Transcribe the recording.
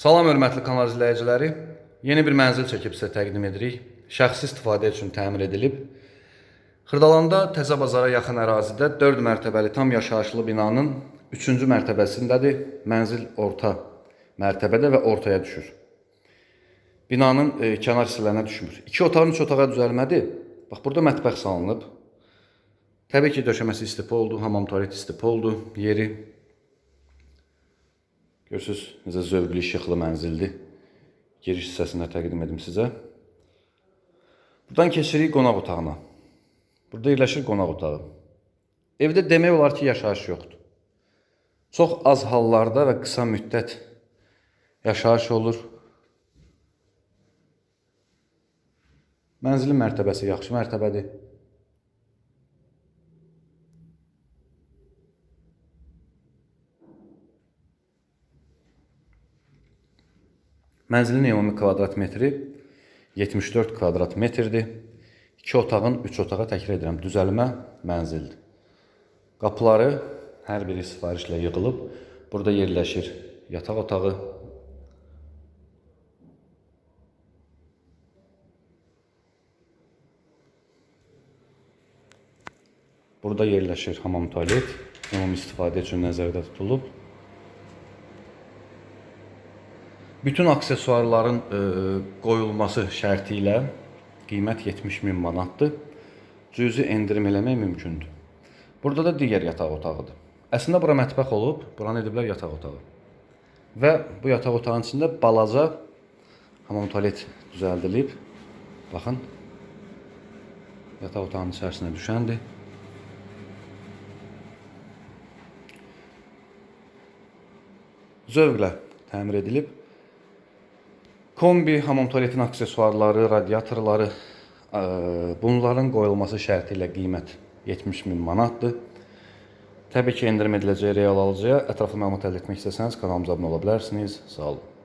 Salam hörmətli kanal izləyiciləri. Yeni bir mənzil çəkib sizə təqdim edirik. Şəxsi istifadə üçün təmir edilib. Xırdalanda Təzə bazara yaxın ərazidə 4 mərtəbəli tam yaşayışlı binanın 3-cü mərtəbəsindədir. Mənzil orta mərtəbədə və ortaya düşür. Binanın e, kənar hissələrinə düşmür. 2 otağın 3 otağa düzəlmədi. Bax burada mətbəx salınıb. Təbii ki, döşəməsi istipa oldu, hamam tualet istipa oldu, yeri Görürsüz, necə zövqlü, işıqlı mənzildir. Giriş hissəsində təqdim edim sizə. Buradan keçirik qonaq otağına. Burada yerləşir qonaq otağı. Evdə demək olar ki, yaşayış yoxdur. Çox az hallarda və qısa müddət yaşayış olur. Mənzilin mərtəbəsi yaxşı mərtəbədir. Mənzilin ümumi kvadrat metri 74 kvadrat metrdir. 2 otağın 3 otağa təkrar edirəm, düzəlmə mənzildir. Qapıları hər biri sifarişlə yığılıb. Burada yerləşir yataq otağı. Burada yerləşir hamam tualet. Ümumi istifadə üçün nəzərdə tutulub. Bütün aksesuarların e, qoyulması şərti ilə qiymət 70 min manatdır. Cüzi endirim eləmək mümkündür. Burada da digər yataq otağıdır. Əslində bura mətbəx olub, buranı ediblər yataq otağı. Və bu yataq otağının içində balaca hamam tualet düzəldilib. Baxın. Yataq otağının içərisinə düşəndir. Zövqlə təmir edilib. Kombi, hamam tualetin aksesuarları, radiatorları, ə, bunların qoyulması şərti ilə qiymət 70 min manatdır. Təbii ki, endirim ediləcək real alıcıya ətraflı məlumat əldə etmək istəsəniz kanalımıza abunə ola bilərsiniz. Sağ olun.